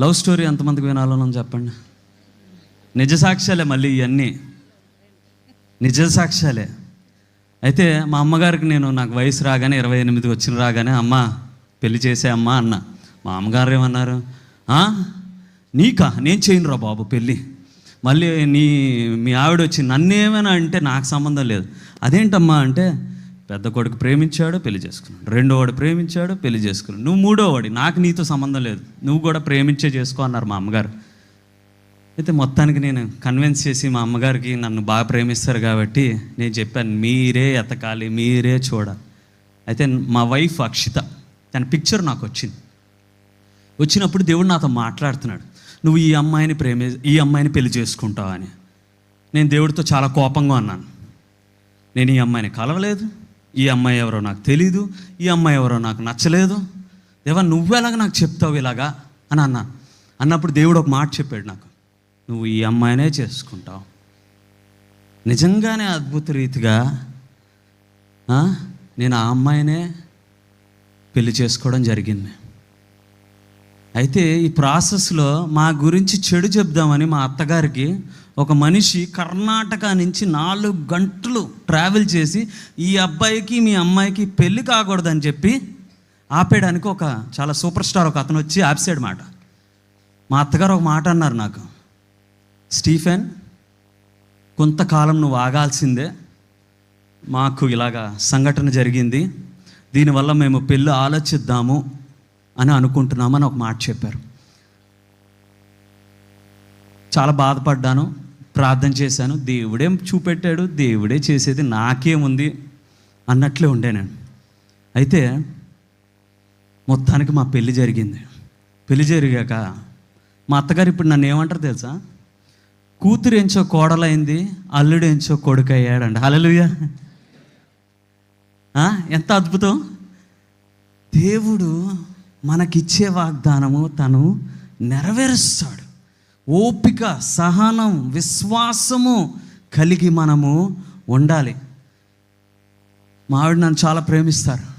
Love story ఎంతమందికి వినాలని చెప్పండి. నిజ సాక్ష్యాలే మళ్ళీ ఇవన్నీ నిజ సాక్ష్యాలే. అయితే మా అమ్మగారికి నేను నాకు వయసు రాగానే ఇరవై ఎనిమిది వచ్చిన రాగానే అమ్మ పెళ్ళి చేసే అమ్మ అన్న. మా అమ్మగారు ఏమన్నారు? నీకా? నేను చేయను రా బాబు పెళ్ళి. మళ్ళీ నీ మీ ఆవిడ వచ్చి నన్ను ఏమైనా అంటే నాకు సంబంధం లేదు. అదేంటమ్మా అంటే పెద్ద కొడుకు ప్రేమించాడు పెళ్ళి చేసుకున్నాడు. రెండో వాడు ప్రేమించాడు పెళ్ళి చేసుకున్నాడు. నువ్వు మూడో వాడి నాకు నీతో సంబంధం లేదు. నువ్వు కూడా ప్రేమించే చేసుకో అన్నారు మా అమ్మగారు. అయితే మొత్తానికి నేను కన్విన్స్ చేసి మా అమ్మగారికి నన్ను బాగా ప్రేమిస్తారు కాబట్టి నేను చెప్పాను మీరే ఎతకాలి మీరే చూడాలి. అయితే మా వైఫ్ అక్షిత తన పిక్చర్ నాకు వచ్చింది. వచ్చినప్పుడు దేవుడు నాతో మాట్లాడుతున్నాడు నువ్వు ఈ అమ్మాయిని ప్రేమి ఈ అమ్మాయిని పెళ్ళి చేసుకుంటావు? అని. నేను దేవుడితో చాలా కోపంగా అన్నాను నేను ఈ అమ్మాయిని కలవలేదు. ఈ అమ్మాయి ఎవరో నాకు తెలీదు ఈ అమ్మాయి ఎవరో నాకు నచ్చలేదు. దేవా నువ్వెలాగ నాకు చెప్తావు ఇలాగా? అని అన్నా. అన్నప్పుడు దేవుడు ఒక మాట చెప్పాడు నాకు. నువ్వు ఈ అమ్మాయినే చేసుకుంటావు. నిజంగానే అద్భుత రీతిగా నేను ఆ అమ్మాయినే పెళ్ళి చేసుకోవడం జరిగింది. అయితే ఈ ప్రాసెస్లో మా గురించి చెడు చెప్దామని మా అత్తగారికి ఒక మనిషి కర్ణాటక నుంచి నాలుగు గంటలు ట్రావెల్ చేసి ఈ అబ్బాయికి మీ అమ్మాయికి పెళ్ళి కాకూడదని చెప్పి ఆపేయడానికి ఒక చాలా సూపర్ స్టార్ ఒక అతను వచ్చి ఆపిసాడు మాట. మా అత్తగారు ఒక మాట అన్నారు నాకు. స్టీఫెన్ కొంతకాలం నువ్వు ఆగాల్సిందే. మాకు ఇలాగా సంఘటన జరిగింది. దీనివల్ల మేము పెళ్ళి ఆలోచిద్దాము. అని అనుకుంటున్నామని ఒక మాట చెప్పారు. చాలా బాధపడ్డాను ప్రార్థన చేశాను దేవుడే చూపెట్టాడు దేవుడే చేసేది నాకేముంది అన్నట్లే ఉండే నేను. అయితే మొత్తానికి మా పెళ్ళి జరిగింది. పెళ్ళి జరిగాక మా అత్తగారు ఇప్పుడు నన్ను ఏమంటారు తెలుసా? కూతురు ఎంచో కోడలైంది అల్లుడు ఎంచో కొడుకు అయ్యాడండి హల్లెలూయా ఎంత అద్భుతం. దేవుడు మనకిచ్చే వాగ్దానము తను నెరవేరుస్తాడు. ఓపిక సహనం విశ్వాసము కలిగి మనము ఉండాలి. మా ఆవిడ నన్ను చాలా ప్రేమిస్తారు.